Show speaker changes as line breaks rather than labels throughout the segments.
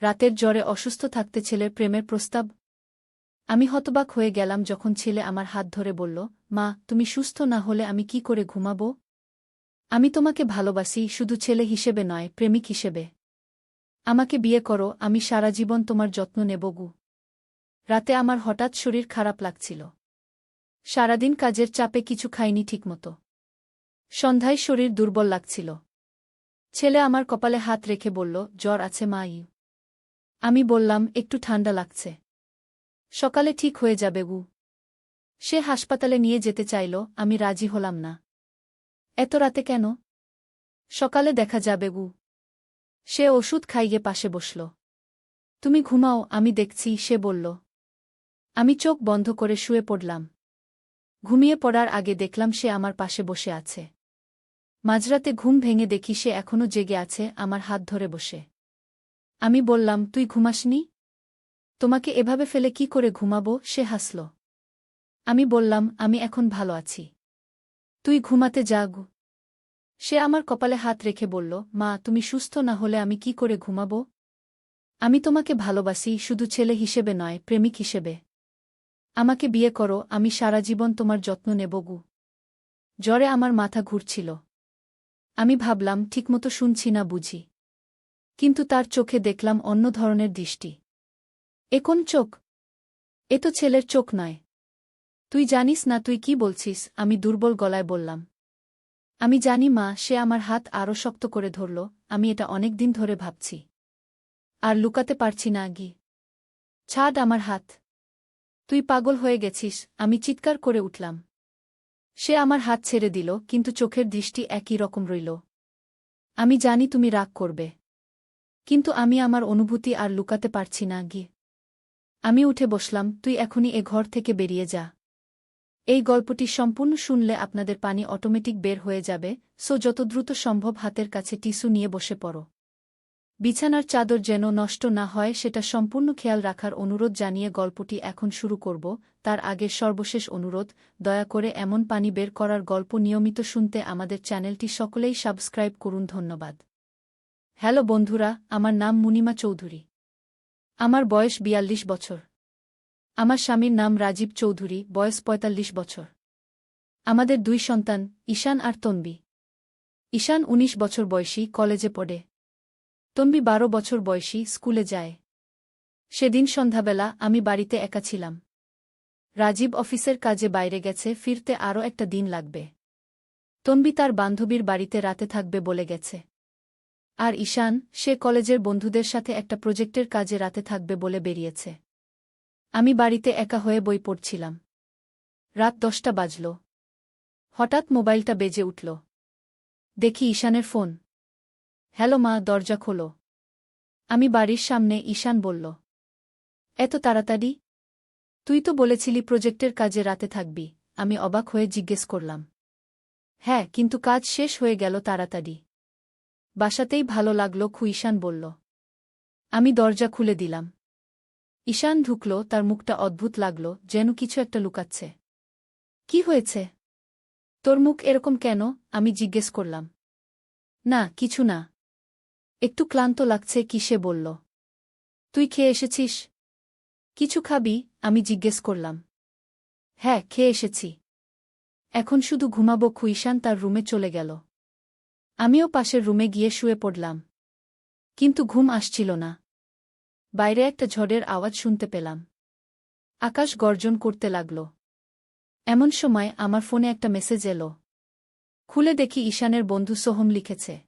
রাতের জ্বরে অসুস্থ থাকতে ছেলের প্রেমের প্রস্তাব। আমি হতবাক হয়ে গেলাম যখন ছেলে আমার হাত ধরে বলল, মা, তুমি সুস্থ না হলে আমি কি করে ঘুমাব? আমি তোমাকে ভালোবাসি, শুধু ছেলে হিসেবে নয়, প্রেমিক হিসেবে। আমাকে বিয়ে করো, আমি সারা জীবন তোমার যত্ন নেব, গু। রাতে আমার হঠাৎ শরীর খারাপ লাগছিল। সারাদিন কাজের চাপে কিছু খাইনি ঠিকমতো। সন্ধ্যায় শরীর দুর্বল লাগছিল। ছেলে আমার কপালে হাত রেখে বলল, জ্বর আছে, মা, ইউ আমি বললাম, একটু ঠান্ডা লাগছে। সকালে ঠিক হয়ে যাবে গু সে হাসপাতালে নিয়ে যেতে চাইল, আমি রাজি হলাম না। এত রাতে কেন? সকালে দেখা যাবে গু সে ওষুধ খাইয়ে পাশে বসল। তুমি ঘুমাও, আমি দেখছি, সে বলল। আমি চোখ বন্ধ করে শুয়ে পড়লাম। ঘুমিয়ে পড়ার আগে দেখলাম সে আমার পাশে বসে আছে। মাঝরাতে ঘুম ভেঙে দেখি সে এখনও জেগে আছে, আমার হাত ধরে বসে। আমি বললাম, তুই ঘুমাসনি? তোমাকে এভাবে ফেলে কি করে ঘুমাবো? সে হাসল। আমি বললাম, আমি এখন ভালো আছি। তুই ঘুমাতে যাগ। সে আমার কপালে হাত রেখে বলল, মা, তুমি সুস্থ না হলে আমি কি করে ঘুমাবো? আমি তোমাকে ভালোবাসি, শুধু ছেলে হিসেবে নয়, প্রেমিক হিসেবে। আমাকে বিয়ে করো, আমি সারা জীবন তোমার যত্ন নেব গু। জ্বরে আমার মাথা ঘুরছিল। আমি ভাবলাম, ঠিকমতো শুনছি না, বুঝি। কিন্তু তার চোখে দেখলাম অন্য ধরনের দৃষ্টি। এ কোন চোখ? এ তো ছেলের চোখ নয়। তুই জানিস না তুই কি বলছিস? আমি দুর্বল গলায় বললাম। আমি জানি মা, সে আমার হাত আরও শক্ত করে ধরল, আমি এটা অনেক দিন ধরে ভাবছি। আর লুকাতে পারছি না গি ছাড় আমার হাত। তুই পাগল হয়ে গেছিস, আমি চিৎকার করে উঠলাম। সে আমার হাত ছেড়ে দিল, কিন্তু চোখের দৃষ্টি একই রকম রইল। আমি জানি তুমি রাগ করবে। কিন্তু আমি আমার অনুভূতি আর লুকাতে পারছি না গি আমি উঠে বসলাম, তুই এখনই এ ঘর থেকে বেরিয়ে যা। এই গল্পটি সম্পূর্ণ শুনলে আপনাদের পানি অটোমেটিক বের হয়ে যাবে, সো যত দ্রুত সম্ভব হাতের কাছে টিস্যু নিয়ে বসে পড়ো। বিছানার চাদর যেন নষ্ট না হয়, সেটা সম্পূর্ণ খেয়াল রাখার অনুরোধ জানিয়ে গল্পটি এখন শুরু করব, তার আগে সর্বশেষ অনুরোধ, দয়া করে এমন পানি বের করার গল্প নিয়মিত শুনতে আমাদের চ্যানেলটি সকলেই সাবস্ক্রাইব করুন, ধন্যবাদ। হ্যালো বন্ধুরা, আমার নাম মুনিমা চৌধুরী। আমার বয়স বিয়াল্লিশ বছর। আমার স্বামীর নাম রাজীব চৌধুরী, বয়স পঁয়তাল্লিশ বছর। আমাদের দুই সন্তান, ঈশান আর তন্বী। ঈশান ১৯ বছর বয়সী, কলেজে পড়ে। তন্বী বারো বছর বয়সী, স্কুলে যায়। সেদিন সন্ধ্যাবেলা আমি বাড়িতে একা ছিলাম। রাজীব অফিসের কাজে বাইরে গেছে, ফিরতে আরও একটা দিন লাগবে। তন্বী তার বান্ধবীর বাড়িতে রাতে থাকবে বলে গেছে। আর ঈশান, সে কলেজের বন্ধুদের সাথে একটা প্রজেক্টের কাজে রাতে থাকবে বলে বেরিয়েছে। আমি বাড়িতে একা হয়ে বই পড়ছিলাম। রাত দশটা বাজল। হঠাৎ মোবাইলটা বেজে উঠল। দেখি ঈশানের ফোন। হ্যালো মা, দরজা খোলো। আমি বাড়ির সামনে ঈশান বলল, এত তাড়াতাড়ি? তুই তো বলেছিলি প্রজেক্টের কাজে রাতে থাকবি। আমি অবাক হয়ে জিজ্ঞেস করলাম হ্যাঁ কিন্তু কাজ শেষ হয়ে গেল তাড়াতাড়ি। বাসাতেই ভালো লাগল, খুইশান বলল। আমি দরজা খুলে দিলাম। ঈশান ঢুকল, তার মুখটা অদ্ভুত লাগল, যেন কিছু একটা লুকাচ্ছে। কি হয়েছে? তোর মুখ এরকম কেন? আমি জিজ্ঞেস করলাম। না, কিছু না। একটু ক্লান্ত লাগছে কি সে বলল। তুই খেয়ে এসেছিস? কিছু খাবি, আমি জিজ্ঞেস করলাম। হ্যাঁ খেয়ে এসেছি। এখন শুধু ঘুমাবো, খুইশান তার রুমে চলে গেল। আমিও পাশের রুমে গিয়ে শুয়ে পড়লাম। কিন্তু ঘুম আসছিল না। বাইরে একটা ঝড়ের আওয়াজ শুনতে পেলাম। আকাশ গর্জন করতে লাগল। এমন সময় আমার ফোনে একটা মেসেজ এলো। খুলে দেখি ঈশানের বন্ধু সোহম লিখেছে।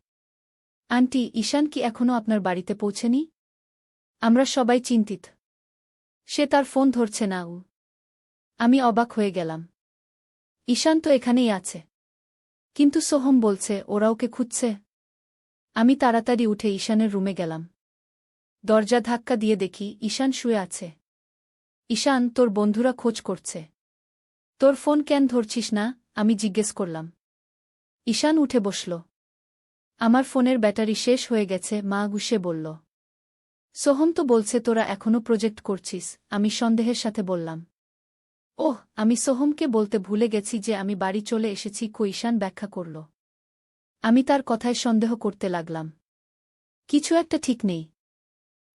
আন্টি, ঈশান কি এখনও আপনার বাড়িতে পৌঁছেনি? আমরা সবাই চিন্তিত। সে তার ফোন ধরছে না উ আমি অবাক হয়ে গেলাম। ঈশান তো এখানেই আছে। কিন্তু সোহম বলছে, ওরা ওকে খুঁজছে। আমি তাড়াতাড়ি উঠে ঈশানের রুমে গেলাম। দরজা ধাক্কা দিয়ে দেখি ঈশান শুয়ে আছে। ঈশান, তোর বন্ধুরা খোঁজ করছে। তোর ফোন কেন ধরছিস না? আমি জিজ্ঞেস করলাম। ঈশান উঠে বসল। আমার ফোনের ব্যাটারি শেষ হয়ে গেছে, মা গুসে বলল। সোহম তো বলছে তোরা এখনও প্রজেক্ট করছিস, আমি সন্দেহের সাথে বললাম। ওহ, আমি সোহমকে বলতে ভুলে গেছি যে আমি বাড়ি চলে এসেছি, কৈশান ব্যাখ্যা করল। আমি তার কথায় সন্দেহ করতে লাগলাম। কিছু একটা ঠিক নেই।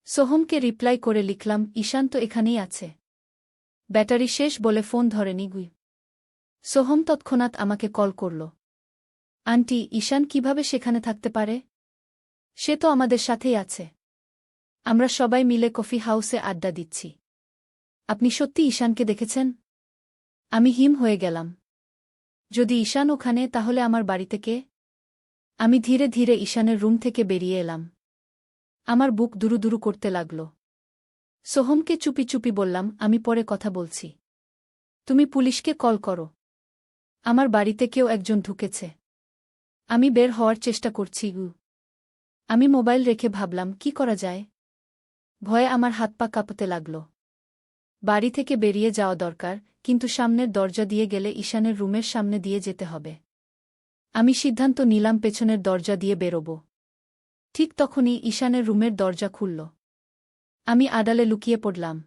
সোহমকে রিপ্লাই করে লিখলাম, ঈশান তো এখানেই আছে। ব্যাটারি শেষ বলে ফোন ধরেনি গুই। সোহম তৎক্ষণাৎ আমাকে কল করল। আন্টি, ঈশান কীভাবে সেখানে থাকতে পারে? সে তো আমাদের সাথেই আছে। আমরা সবাই মিলে কফি হাউসে আড্ডা দিচ্ছি। আপনি সত্যি ঈশানকে দেখেছেন? আমি হিম হয়ে গেলাম। যদি ঈশান ওখানে, তাহলে আমার বাড়িতে কে? আমি ধীরে ধীরে ঈশানের রুম থেকে বেরিয়ে এলাম। আমার বুক দুরুদুরু করতে লাগল। সোহমকে চুপি চুপি বললাম, আমি পরে কথা বলছি। তুমি পুলিশকে কল করো। আমার বাড়িতে কেউ একজন ঢুকেছে। আমি বের হওয়ার চেষ্টা করছি, গু। আমি মোবাইল রেখে ভাবলাম, কি করা যায়? ভয়ে আমার হাত পা কাঁপতে লাগল। বাড়ি থেকে বেরিয়ে যাওয়া দরকার কিন্তু সামনের দরজা দিয়ে গেলে ঈশানের রুমের সামনে দিয়ে যেতে হবে। আমি সিদ্ধান্ত নিলাম পেছনের দরজা দিয়ে বেরোব। ঠিক তখনই ঈশানের রুমের দরজা খুলল। আমি আডালে লুকিয়ে পড়লাম।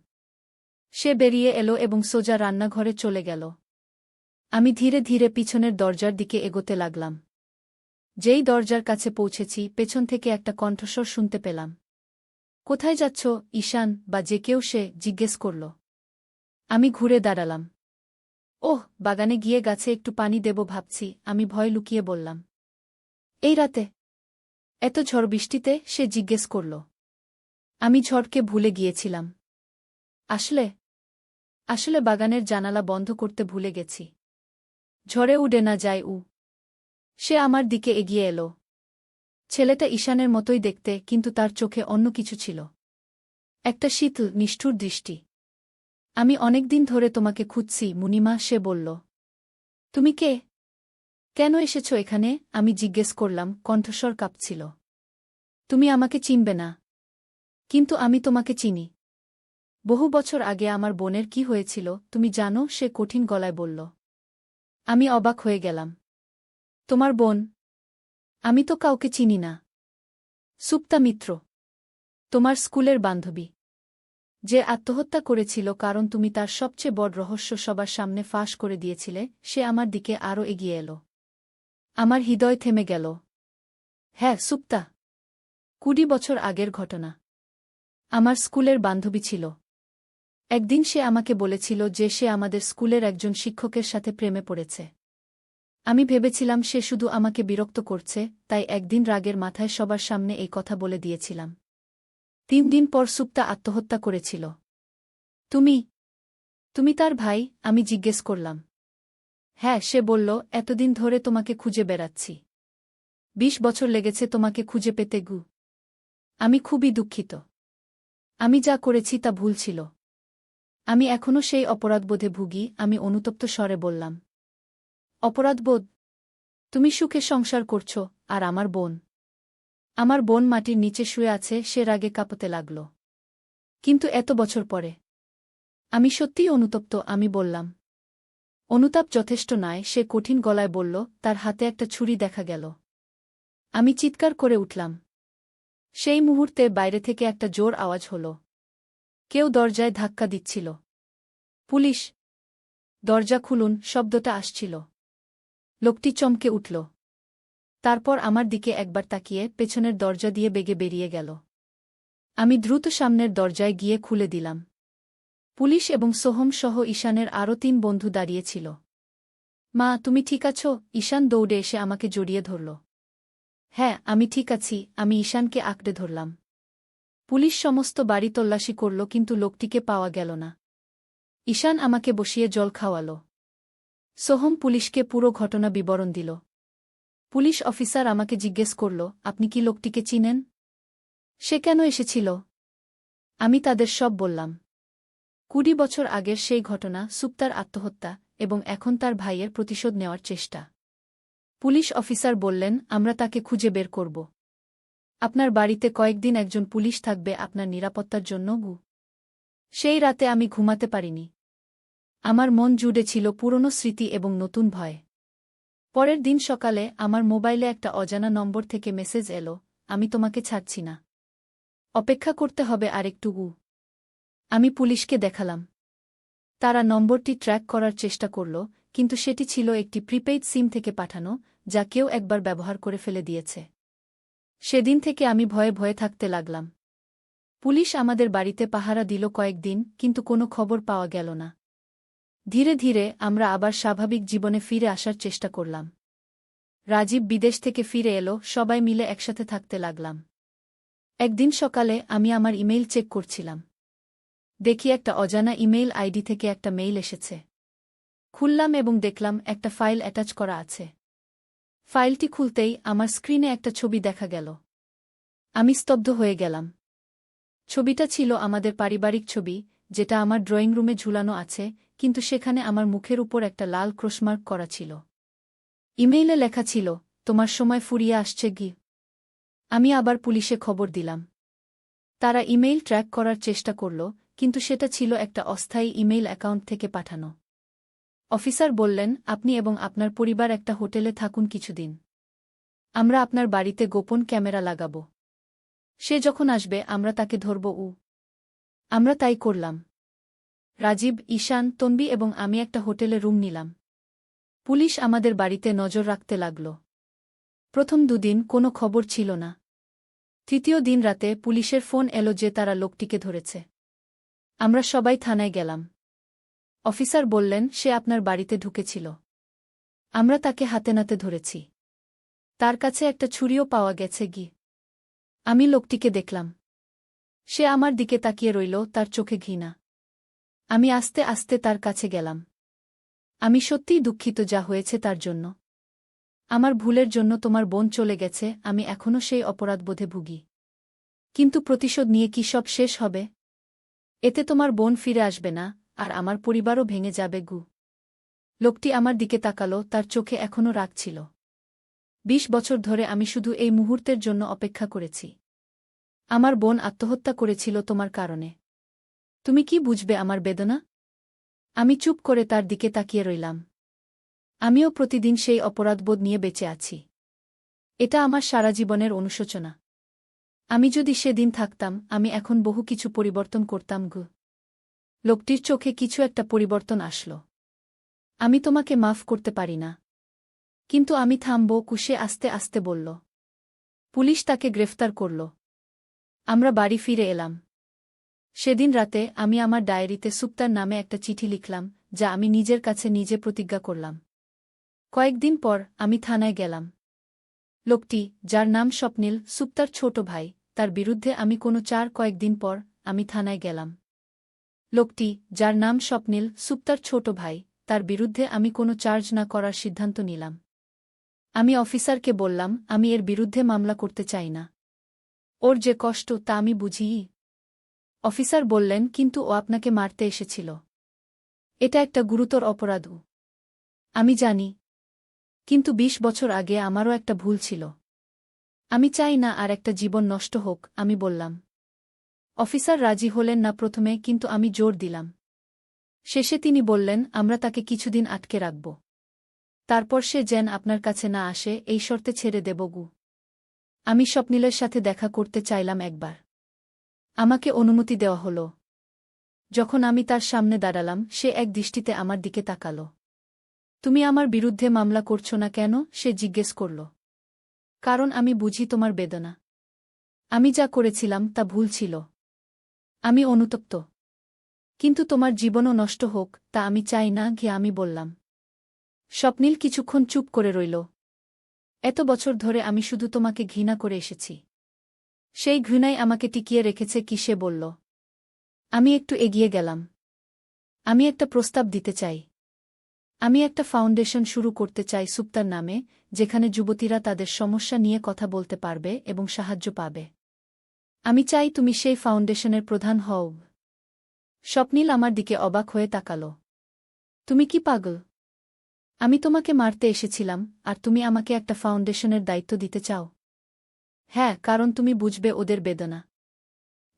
সে বেরিয়ে এলো এবং সোজা রান্নাঘরে চলে গেল। আমি ধীরে ধীরে পিছনের দরজার দিকে এগোতে লাগলাম। যেই দরজার কাছে পৌঁছেছি, পেছন থেকে একটা কণ্ঠস্বর শুনতে পেলাম। কোথায় যাচ্ছ, ঈশান? বা যে কেউ সে জিজ্ঞেস করল। আমি ঘুরে দাঁড়ালাম। ওহ, বাগানে গিয়ে গাছে একটু পানি দেব ভাবছি, আমি ভয় লুকিয়ে বললাম। এই রাতে? এত ঝড় বৃষ্টিতে সে জিজ্ঞেস করল। আমি ঝড়কে ভুলে গিয়েছিলাম। আসলে? আসলে বাগানের জানালা বন্ধ করতে ভুলে গেছি। ঝড়ে উডে না যায় উ। সে আমার দিকে এগিয়ে এলো। ছেলেটা ঈশানের মতোই দেখতে, কিন্তু তার চোখে অন্য কিছু ছিল। একটা শীতল, নিষ্ঠুর দৃষ্টি। আমি অনেকদিন ধরে তোমাকে খুঁজছি, মুনিমা, সে বলল। তুমি কে? কেন এসেছ এখানে? আমি জিজ্ঞেস করলাম, কণ্ঠস্বর কাঁপছিল। তুমি আমাকে চিনবে না। কিন্তু আমি তোমাকে চিনি। বহু বছর আগে আমার বোনের কি হয়েছিল, তুমি জানো, সে কঠিন গলায় বলল। আমি অবাক হয়ে গেলাম। তোমার বোন? আমি তো কাউকে চিনি না। সুপ্তা মিত্র। তোমার স্কুলের বান্ধবী। যে আত্মহত্যা করেছিল কারণ তুমি তার সবচেয়ে বড় রহস্য সবার সামনে ফাঁস করে দিয়েছিলে, সে আমার দিকে আরও এগিয়ে এলো। আমার হৃদয় থেমে গেল। হ্যাঁ সুপ্তা। কুড়ি বছর আগের ঘটনা। আমার স্কুলের বান্ধবী ছিল। একদিন সে আমাকে বলেছিল যে সে আমাদের স্কুলের একজন শিক্ষকের সাথে প্রেমে পড়েছে। আমি ভেবেছিলাম সে শুধু আমাকে বিরক্ত করছে, তাই একদিন রাগের মাথায় সবার সামনে এই কথা বলে দিয়েছিলাম। তিন দিন পর সুপ্তা আত্মহত্যা করেছিল। তুমি তুমি তার ভাই, আমি জিজ্ঞেস করলাম। হ্যাঁ সে বলল, এতদিন ধরে তোমাকে খুঁজে বেড়াচ্ছি। বিশ বছর লেগেছে তোমাকে খুঁজে পেতে গু। আমি খুবই দুঃখিত। আমি যা করেছি তা ভুল ছিল। আমি এখনও সেই অপরাধবোধে ভুগি, আমি অনুতপ্ত স্বরে বললাম। অপরাধবোধ, তুমি সুখে সংসার করছ, আর আমার বোন। আমার বোন মাটির নিচে শুয়ে আছে, সে রাগে কাঁপতে লাগল। কিন্তু এত বছর পরে। আমি সত্যিই অনুতপ্ত, আমি বললাম। অনুতাপ যথেষ্ট নয় সে কঠিন গলায় বলল, তার হাতে একটা ছুরি দেখা গেল। আমি চিৎকার করে উঠলাম। সেই মুহূর্তে বাইরে থেকে একটা জোর আওয়াজ হল। কেউ দরজায় ধাক্কা দিচ্ছিল। পুলিশ! দরজা খুলুন, শব্দটা আসছিল। লোকটি চমকে উঠল। তারপর আমার দিকে একবার তাকিয়ে পেছনের দরজা দিয়ে বেগে বেরিয়ে গেল। আমি দ্রুত সামনের দরজায় গিয়ে খুলে দিলাম। পুলিশ এবং সোহম সহ ঈশানের আরও তিন বন্ধু দাঁড়িয়েছিল মা, তুমি ঠিক আছো? ঈশান দৌড়ে এসে আমাকে জড়িয়ে ধরল। হ্যাঁ আমি ঠিক আছি, আমি ঈশানকে আঁকড়ে ধরলাম। পুলিশ সমস্ত বাড়ি তল্লাশি করল, কিন্তু লোকটিকে পাওয়া গেল না। ঈশান আমাকে বসিয়ে জল খাওয়াল। সোহম পুলিশকে পুরো ঘটনা বিবরণ দিল। পুলিশ অফিসার আমাকে জিজ্ঞেস করল, আপনি কি লোকটিকে চিনেন? সে কেন এসেছিল? আমি তাদের সব বললাম। কুড়ি বছর আগের সেই ঘটনা, সুপ্তার আত্মহত্যা এবং এখন তার ভাইয়ের প্রতিশোধ নেওয়ার চেষ্টা। পুলিশ অফিসার বললেন, আমরা তাকে খুঁজে বের করব। আপনার বাড়িতে কয়েকদিন একজন পুলিশ থাকবে আপনার নিরাপত্তার জন্য, গু। সেই রাতে আমি ঘুমাতে পারিনি। আমার মন জুড়ে ছিল পুরনো স্মৃতি এবং নতুন ভয়। পরের দিন সকালে আমার মোবাইলে একটা অজানা নম্বর থেকে মেসেজ এলো, আমি তোমাকে ছাড়ছি না। অপেক্ষা করতে হবে আরেকটু গু আমি পুলিশকে দেখালাম। তারা নম্বরটি ট্র্যাক করার চেষ্টা করল, কিন্তু সেটি ছিল একটি প্রিপেইড সিম থেকে পাঠানো, যা কেউ একবার ব্যবহার করে ফেলে দিয়েছে। সেদিন থেকে আমি ভয়ে ভয়ে থাকতে লাগলাম। পুলিশ আমাদের বাড়িতে পাহারা দিল কয়েকদিন, কিন্তু কোনো খবর পাওয়া গেল না। ধীরে ধীরে আমরা আবার স্বাভাবিক জীবনে ফিরে আসার চেষ্টা করলাম। রাজীব বিদেশ থেকে ফিরে এলো, সবাই মিলে একসাথে থাকতে লাগলাম। একদিন সকালে আমি আমার ইমেইল চেক করছিলাম। দেখি একটা অজানা ইমেইল আইডি থেকে একটা মেইল এসেছে। খুললাম এবং দেখলাম একটা ফাইল অ্যাটাচ করা আছে। ফাইলটি খুলতেই আমার স্ক্রিনে একটা ছবি দেখা গেল। আমি স্তব্ধ হয়ে গেলাম। ছবিটা ছিল আমাদের পারিবারিক ছবি, যেটা আমার ড্রয়িং রুমে ঝুলানো আছে কিন্তু সেখানে আমার মুখের উপর একটা লাল ক্রোশমার্ক করা ছিল। ইমেইলে লেখা ছিল, তোমার সময় ফুরিয়ে আসছে গি। আমি আবার পুলিশে খবর দিলাম। তারা ইমেইল ট্র্যাক করার চেষ্টা করল, কিন্তু সেটা ছিল একটা অস্থায়ী ইমেইল অ্যাকাউন্ট থেকে পাঠানো। অফিসার বললেন, আপনি এবং আপনার পরিবার একটা হোটেলে থাকুন কিছুদিন। আমরা আপনার বাড়িতে গোপন ক্যামেরা লাগাব। সে যখন আসবে, আমরা তাকে ধরব উ আমরা তাই করলাম। রাজীব, ঈশান, তন্বি এবং আমি একটা হোটেলে রুম নিলাম। পুলিশ আমাদের বাড়িতে নজর রাখতে লাগল। প্রথম দুদিন কোনো খবর ছিল না। তৃতীয় দিন রাতে পুলিশের ফোন এলো যে তারা লোকটিকে ধরেছে। আমরা সবাই থানায় গেলাম। অফিসার বললেন, সে আপনার বাড়িতে ঢুকেছিল। আমরা তাকে হাতে নাতে ধরেছি। তার কাছে একটা ছুরিও পাওয়া গেছে গি। আমি লোকটিকে দেখলাম। সে আমার দিকে তাকিয়ে রইল, তার চোখে ঘৃণা। আমি আস্তে আস্তে তার কাছে গেলাম। আমি সত্যিই দুঃখিত যা হয়েছে তার জন্য। আমার ভুলের জন্য তোমার বোন চলে গেছে, আমি এখনও সেই অপরাধবোধে ভুগি। কিন্তু প্রতিশোধ নিয়ে কি সব শেষ হবে? এতে তোমার বোন ফিরে আসবে না, আর আমার পরিবারও ভেঙে যাবে গু। লোকটি আমার দিকে তাকালো, তার চোখে এখনও রাগ ছিল। বিশ বছর ধরে আমি শুধু এই মুহূর্তের জন্য অপেক্ষা করেছি। আমার বোন আত্মহত্যা করেছিল তোমার কারণে। তুমি কি বুঝবে আমার বেদনা? আমি চুপ করে তার দিকে তাকিয়ে রইলাম। আমিও প্রতিদিন সেই অপরাধবোধ নিয়ে বেঁচে আছি। এটা আমার সারা জীবনের অনুশোচনা। আমি যদি সেদিন থাকতাম, আমি এখন বহু কিছু পরিবর্তন করতাম গু। লোকটির চোখে কিছু একটা পরিবর্তন আসল। আমি তোমাকে মাফ করতে পারি না। কিন্তু আমি থামব, কুশে আস্তে আস্তে বলল। পুলিশ তাকে গ্রেফতার করল। আমরা বাড়ি ফিরে এলাম। সেদিন রাতে আমি আমার ডায়েরিতে সুপ্তার নামে একটা চিঠি লিখলাম, যা আমি নিজের কাছে নিজে প্রতিজ্ঞা করলাম। কয়েকদিন পর আমি থানায় গেলাম। লোকটি, যার নাম স্বপ্নিল, সুপ্তার ছোট ভাই, তার বিরুদ্ধে আমি কোনো চার কয়েকদিন পর আমি থানায় গেলাম। লোকটি, যার নাম স্বপ্নিল, সুপ্তার ছোট ভাই, তার বিরুদ্ধে আমি কোনো চার্জ না করার সিদ্ধান্ত নিলাম। আমি অফিসারকে বললাম, আমি এর বিরুদ্ধে মামলা করতে চাই না। ওর যে কষ্ট তা আমি বুঝিই। অফিসার বললেন, কিন্তু ও আপনাকে মারতে এসেছিল। এটা একটা গুরুতর অপরাধ আমি জানি। কিন্তু ২০ বছর আগে আমারও একটা ভুল ছিল। আমি চাই না আর একটা জীবন নষ্ট হোক, আমি বললাম। অফিসার রাজি হলেন না প্রথমে, কিন্তু আমি জোর দিলাম। শেষে তিনি বললেন, আমরা তাকে কিছুদিন আটকে রাখব। তারপর সে যেন আপনার কাছে না আসে, এই শর্তে ছেড়ে দেব গু। আমি স্বপ্নিলের সাথে দেখা করতে চাইলাম একবার। আমাকে অনুমতি দেওয়া হল। যখন আমি তার সামনে দাঁড়ালাম, সে এক দৃষ্টিতে আমার দিকে তাকাল। তুমি আমার বিরুদ্ধে মামলা করছ না কেন? সে জিজ্ঞেস করল। কারণ আমি বুঝি তোমার বেদনা। আমি যা করেছিলাম, তা ভুল ছিল। আমি অনুতপ্ত। কিন্তু তোমার জীবনও নষ্ট হোক, তা আমি চাই না, ঘে আমি বললাম। স্বপ্নীল কিছুক্ষণ চুপ করে রইল। এত বছর ধরে আমি শুধু তোমাকে ঘৃণা করে এসেছি। সেই ঘৃণাই আমাকে টিকিয়ে রেখেছে কি সে বলল। আমি একটু এগিয়ে গেলাম। আমি একটা প্রস্তাব দিতে চাই। আমি একটা ফাউন্ডেশন শুরু করতে চাই সুপ্তার নামে, যেখানে যুবতীরা তাদের সমস্যা নিয়ে কথা বলতে পারবে এবং সাহায্য পাবে। আমি চাই তুমি সেই ফাউন্ডেশনের প্রধান হও। স্বপ্নীল আমার দিকে অবাক হয়ে তাকাল। তুমি কি পাগল? আমি তোমাকে মারতে এসেছিলাম, আর তুমি আমাকে একটা ফাউন্ডেশনের দায়িত্ব দিতে চাও। হ্যাঁ কারণ তুমি বুঝবে ওদের বেদনা।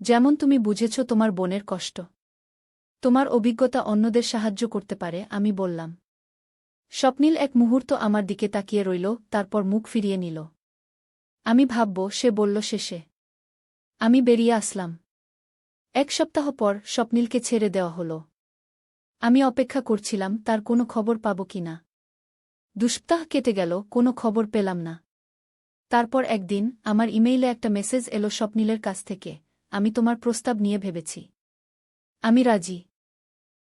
যেমন তুমি বুঝেছ তোমার বোনের কষ্ট। তোমার অভিজ্ঞতা অন্যদের সাহায্য করতে পারে, আমি বললাম। স্বপ্নীল এক মুহূর্ত আমার দিকে তাকিয়ে রইল, তারপর মুখ ফিরিয়ে নিল। আমি ভাবব, সে বলল শেষে। আমি বেরিয়ে আসলাম। এক সপ্তাহ পর স্বপ্নীলকে ছেড়ে দেওয়া হল। আমি অপেক্ষা করছিলাম, তার কোনো খবর পাব কি না। দুসপ্তাহ কেটে গেল, কোনো খবর পেলাম না। তারপর একদিন আমার ইমেইলে একটা মেসেজ এলো স্বপ্নীলের কাছ থেকে, আমি তোমার প্রস্তাব নিয়ে ভেবেছি। আমি রাজি।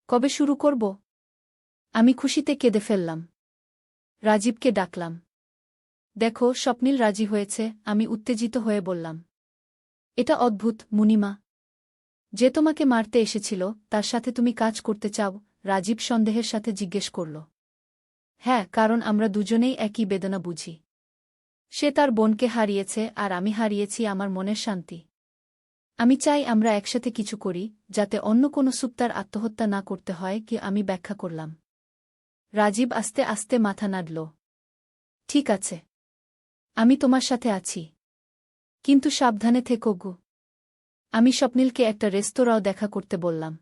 কবে শুরু করব? আমি খুশিতে কেঁদে ফেললাম। রাজীবকে ডাকলাম। দেখো, স্বপ্নীল রাজি হয়েছে, আমি উত্তেজিত হয়ে বললাম। এটা অদ্ভুত, মুনিমা। যে তোমাকে মারতে এসেছিল, তার সাথে তুমি কাজ করতে চাও, রাজীব সন্দেহের সাথে জিজ্ঞেস করল। হ্যাঁ কারণ আমরা দুজনেই একই বেদনা বুঝি। সে তার বোনকে হারিয়েছে আর আমি হারিয়েছি আমার মনের শান্তি। আমি চাই আমরা একসাথে কিছু করি, যাতে অন্য কোনো সুপ্তার আত্মহত্যা না করতে হয় কি আমি ব্যাখ্যা করলাম। রাজীব আস্তে আস্তে মাথা নাড়ল। ঠিক আছে। আমি তোমার সাথে আছি। কিন্তু সাবধানে থেকো গু। আমি স্বপ্নীলকে একটা রেস্তোরাঁও দেখা করতে বললাম।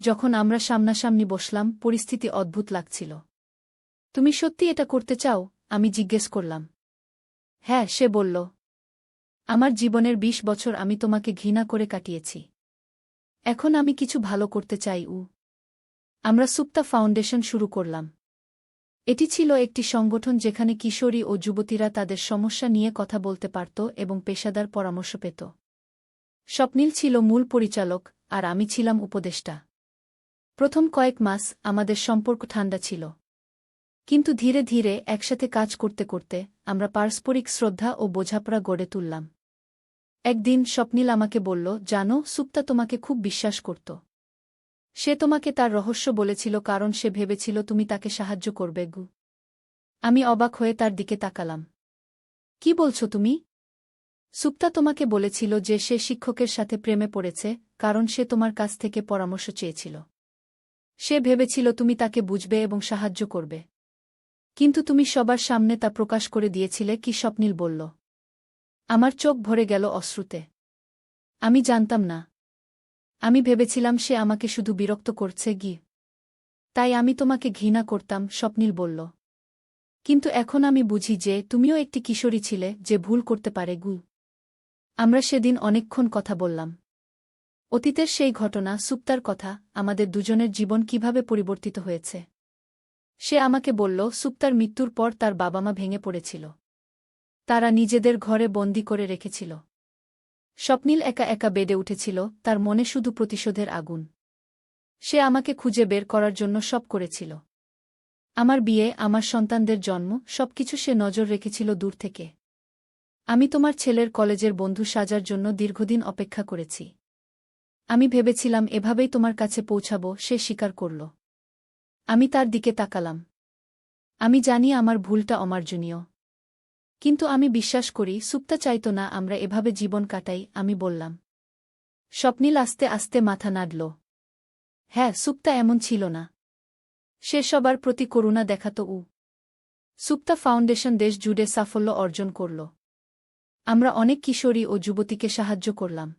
যখন আমরা সামনাসামনি বসলাম, পরিস্থিতি অদ্ভুত লাগছিল। তুমি সত্যি এটা করতে চাও? আমি জিজ্ঞেস করলাম। হ্যাঁ সে বলল, আমার জীবনের ২০ বছর আমি তোমাকে ঘৃণা করে কাটিয়েছি। এখন আমি কিছু ভালো করতে চাই, উ। আমরা সুপ্তা ফাউন্ডেশন শুরু করলাম। এটি ছিল একটি সংগঠন যেখানে কিশোরী ও যুবতীরা তাদের সমস্যা নিয়ে কথা বলতে পারত এবং পেশাদার পরামর্শ পেত। স্বপ্নীল ছিল মূল পরিচালক, আর আমি ছিলাম উপদেষ্টা। প্রথম কয়েক মাস আমাদের সম্পর্ক ঠান্ডা ছিল। কিন্তু ধীরে ধীরে একসাথে কাজ করতে করতে আমরা পারস্পরিক শ্রদ্ধা ও বোঝাপড়া গড়ে তুললাম। একদিন স্বপ্নীল আমাকে বলল, জানো, সুপ্তা তোমাকে খুব বিশ্বাস করত। সে তোমাকে তার রহস্য বলেছিল, কারণ সে ভেবেছিল তুমি তাকে সাহায্য করবে, গু। আমি অবাক হয়ে তার দিকে তাকালাম। কি বলছো তুমি? সুপ্তা তোমাকে বলেছিল যে সে শিক্ষকের সাথে প্রেমে পড়েছে, কারণ সে তোমার কাছ থেকে পরামর্শ চেয়েছিল। সে ভেবেছিল তুমি তাকে বুঝবে এবং সাহায্য করবে। কিন্তু তুমি সবার সামনে তা প্রকাশ করে দিয়েছিলে কি স্বপ্নীল বলল। আমার চোখ ভরে গেল অশ্রুতে। আমি জানতাম না। আমি ভেবেছিলাম সে আমাকে শুধু বিরক্ত করছে গি। তাই আমি তোমাকে ঘৃণা করতাম, স্বপ্নীল বলল। কিন্তু এখন আমি বুঝি যে তুমিও একটি কিশোরী ছিলে যে ভুল করতে পারে গু। আমরা সেদিন অনেকক্ষণ কথা বললাম। অতীতের সেই ঘটনা, সুপ্তার কথা, আমাদের দুজনের জীবন কীভাবে পরিবর্তিত হয়েছে। সে আমাকে বলল সুপ্তার মৃত্যুর পর তার বাবা মা ভেঙে পড়েছিল। তারা নিজেদের ঘরে বন্দি করে রেখেছিল। স্বপ্নীল একা একা বেডে উঠেছিল, তার মনে শুধু প্রতিশোধের আগুন। সে আমাকে খুঁজে বের করার জন্য সব করেছিল। আমার বিয়ে, আমার সন্তানদের জন্ম, সবকিছু সে নজর রেখেছিল দূর থেকে। আমি তোমার ছেলের কলেজের বন্ধু সাজার জন্য দীর্ঘদিন অপেক্ষা করেছি। আমি ভেবেছিলাম, এভাবেই তোমার কাছে পৌঁছাব সে স্বীকার করল। আমি তার দিকে তাকালাম। আমি জানি আমার ভুলটা অমার্জনীয়। কিন্তু আমি বিশ্বাস করি, সুপ্তা চাইত না আমরা এভাবে জীবন কাটাই, আমি বললাম। স্বপ্নীল আস্তে আস্তে মাথা নাড়ল। হ্যাঁ সুপ্তা এমন ছিল না। সে সবার প্রতি করুণা দেখাত, উ। সুপ্তা ফাউন্ডেশন দেশ জুড়ে সাফল্য অর্জন করল। আমরা অনেক কিশোরী ও যুবতীকে সাহায্য করলাম।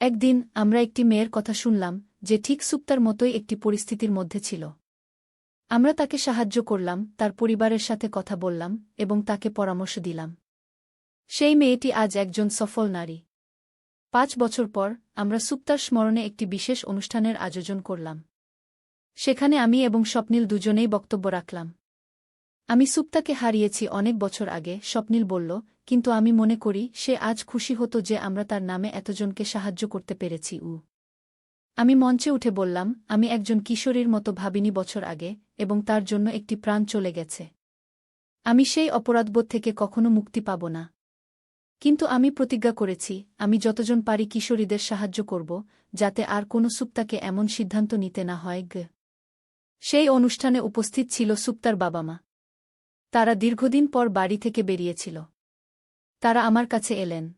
একদিন আমরা একটি মেয়ের কথা শুনলাম, যে ঠিক সুপ্তার মতোই একটি পরিস্থিতির মধ্যে ছিল। আমরা তাকে সাহায্য করলাম, তার পরিবারের সাথে কথা বললাম এবং তাকে পরামর্শ দিলাম। সেই মেয়েটি আজ একজন সফল নারী। পাঁচ বছর পর আমরা সুপ্তার স্মরণে একটি বিশেষ অনুষ্ঠানের আয়োজন করলাম। সেখানে আমি এবং স্বপ্নীল দুজনেই বক্তব্য রাখলাম। আমি সুপ্তাকে হারিয়েছি অনেক বছর আগে, স্বপ্নীল বলল, কিন্তু আমি মনে করি, সে আজ খুশি হতো যে আমরা তার নামে এতজনকে সাহায্য করতে পেরেছি। উ আমি মঞ্চে উঠে বললাম, আমি একজন কিশোরীর মতো ভাবিনি বছর আগে, এবং তার জন্য একটি প্রাণ চলে গেছে। আমি সেই অপরাধবোধ থেকে কখনো মুক্তি পাব না। কিন্তু আমি প্রতিজ্ঞা করেছি, আমি যতজন পারি কিশোরীদের সাহায্য করব, যাতে আর কোনো সুপ্তাকে এমন সিদ্ধান্ত নিতে না হয় গ। সেই অনুষ্ঠানে উপস্থিত ছিল সুপ্তার বাবা মা তারা দীর্ঘদিন পর বাড়ি থেকে বেরিয়েছিল। তারা আমার কাছে এলেন।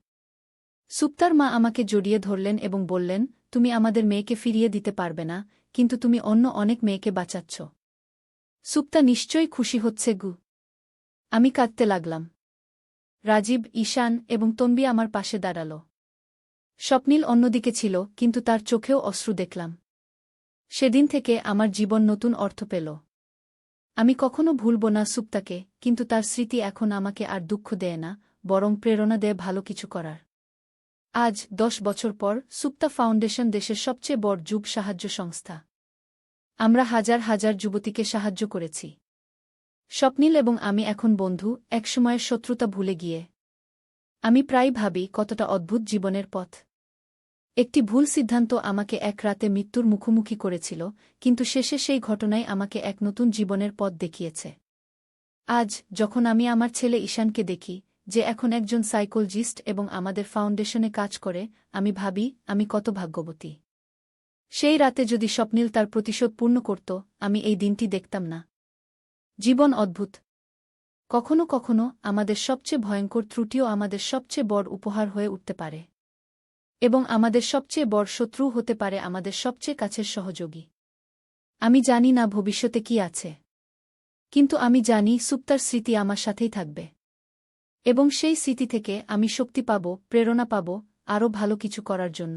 সুপ্তার মা আমাকে জড়িয়ে ধরলেন এবং বললেন তুমি আমাদের মেয়েকে ফিরিয়ে দিতে পারবে না, কিন্তু তুমি অন্য অনেক মেয়েকে বাঁচাচ্ছ। সুপ্তা নিশ্চয়ই খুশি হচ্ছে গু। আমি কাঁদতে লাগলাম। রাজীব, ঈশান এবং তম্বি আমার পাশে দাঁড়াল। স্বপ্নীল অন্যদিকে ছিল, কিন্তু তার চোখেও অশ্রু দেখলাম। সেদিন থেকে আমার জীবন নতুন অর্থ পেল। আমি কখনো ভুলব না সুপ্তাকে, কিন্তু তার স্মৃতি এখন আমাকে আর দুঃখ দেয় না, বরং প্রেরণা দেয় ভালো কিছু করার। আজ দশ বছর পর সুপ্তা ফাউন্ডেশন দেশের সবচেয়ে বড় যুব সাহায্য সংস্থা। আমরা হাজার হাজার যুবতীকে সাহায্য করেছি। স্বপ্নীল এবং আমি এখন বন্ধু, একসময়ের শত্রুতা ভুলে গিয়ে। আমি প্রায় ভাবি, কতটা অদ্ভুত জীবনের পথ। একটি ভুল সিদ্ধান্ত আমাকে এক রাতে মৃত্যুর মুখোমুখি করেছিল, কিন্তু শেষে সেই ঘটনাই আমাকে এক নতুন জীবনের পথ দেখিয়েছে। আজ যখন আমি আমার ছেলে ঈশানকে দেখি যে এখন একজন সাইকোলজিস্ট এবং আমাদের ফাউন্ডেশনে কাজ করে, আমি ভাবি, আমি কত ভাগ্যবতী। সেই রাতে যদি স্বপ্নীল তার প্রতিশোধ পূর্ণ করত, আমি এই দিনটি দেখতাম না। জীবন অদ্ভুত। কখনো কখনো আমাদের সবচেয়ে ভয়ঙ্কর ত্রুটিও আমাদের সবচেয়ে বড় উপহার হয়ে উঠতে পারে। এবং আমাদের সবচেয়ে বড় শত্রু হতে পারে আমাদের সবচেয়ে কাছের সহযোগী। আমি জানি না ভবিষ্যতে কি আছে। কিন্তু আমি জানি সুপ্তার স্মৃতি আমার সাথেই থাকবে। এবং সেই স্মৃতি থেকে আমি শক্তি পাব প্রেরণা পাব আরও ভালো কিছু করার জন্য।